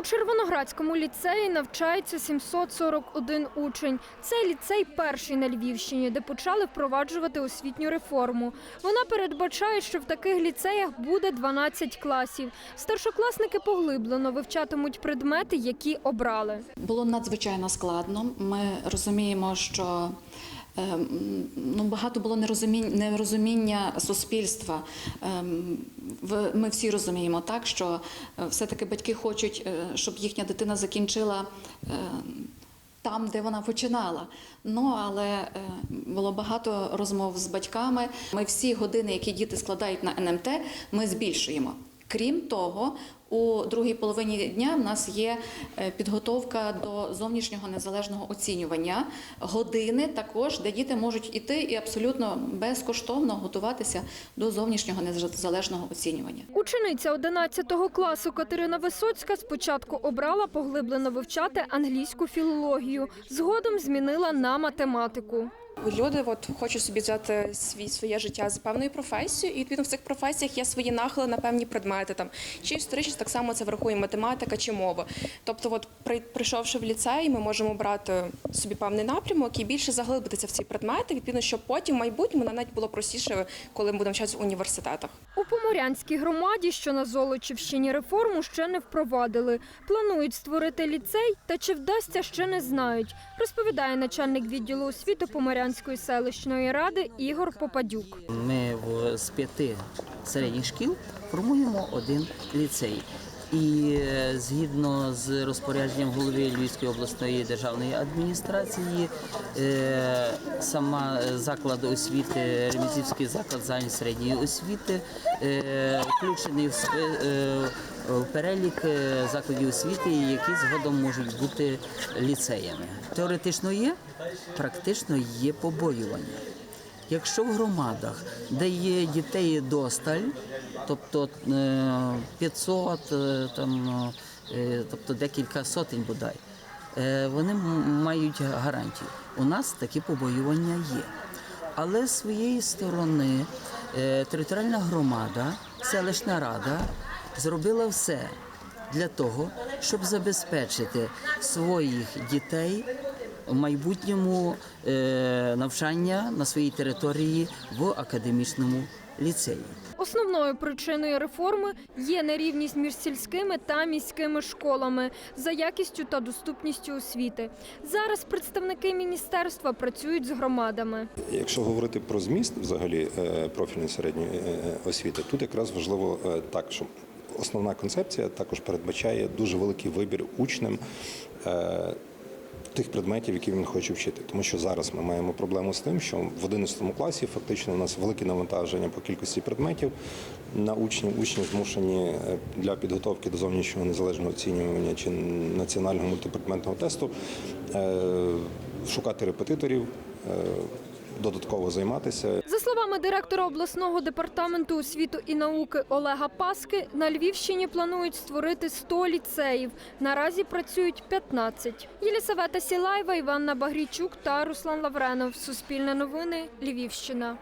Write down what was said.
У Червоноградському ліцеї навчається 741 учень. Цей ліцей перший на Львівщині, де почали впроваджувати освітню реформу. Вона передбачає, що в таких ліцеях буде 12 класів. Старшокласники поглиблено вивчатимуть предмети, які обрали. Було надзвичайно складно. Ми розуміємо, що ну, багато було нерозуміння, нерозуміння суспільства. Ем, Ми всі розуміємо так, що е, все-таки батьки хочуть, е, щоб їхня дитина закінчила. е, Там, де вона починала. Ну але було багато розмов з батьками. Ми всі години, які діти складають на НМТ, ми збільшуємо. Крім того, у другій половині дня в нас є е, підготовка до зовнішнього незалежного оцінювання. Години також, де діти можуть іти і абсолютно безкоштовно готуватися до зовнішнього незалежного оцінювання. Учениця 11 класу Катерина Висоцька спочатку обрала поглиблено вивчати англійську філологію, згодом змінила на математику. Люди от хочуть собі взяти свій своє життя з певною професією, і відповідно в цих професіях є свої нахили на певні предмети. Там чи історичність так само це врахує математика чи мова. Тобто, от при- прийшовши в ліцей, ми можемо брати собі певний напрямок і більше заглибитися в ці предмети. Відповідно, щоб потім в майбутньому навіть було простіше, коли ми будемо вчатися в університетах. У Поморянській громаді, що на Золочівщині, реформу ще не впровадили. Планують створити ліцей, та чи вдасться, ще не знають, розповідає начальник відділу освіти Поморянської селищної ради Ігор Попадюк. Ми з п'яти середніх шкіл формуємо один ліцей. І е, згідно з розпорядженням голови Львівської обласної державної адміністрації, е, сама заклад освіти, Ремізівський заклад загальної середньої освіти, е, включений в, е, перелік е, закладів освіти, які згодом можуть бути ліцеями. Теоретично є, практично є побоювання. Якщо в громадах, де є дітей досталь, тобто е, 500, е, там, е, тобто декілька сотень бодай, е, вони мають гарантію. У нас такі побоювання є. Але з своєї сторони е, територіальна громада, селищна рада зробила все для того, щоб забезпечити своїх дітей в майбутньому е, навчання на своїй території в академічному ліцеї. Основною причиною реформи є нерівність між сільськими та міськими школами за якістю та доступністю освіти. Зараз представники міністерства працюють з громадами. Якщо говорити про зміст взагалі е, профільної середньої е, освіти, тут якраз важливо так, що основна концепція також передбачає дуже великий вибір учням. Тих предметів, які він хоче вчити, тому що зараз ми маємо проблему з тим, що в 11 класі фактично у нас велике навантаження по кількості предметів на учнів. Учні змушені е, для підготовки до зовнішнього незалежного оцінювання чи національного мультипредметного тесту е, шукати репетиторів, е, додатково займатися. За словами директора обласного департаменту освіти і науки Олега Паски, на Львівщині планують створити 100 ліцеїв. Наразі працюють 15. Єлісавета Сілаєва, Іванна Багрійчук та Руслан Лавренов. Суспільне новини. Львівщина.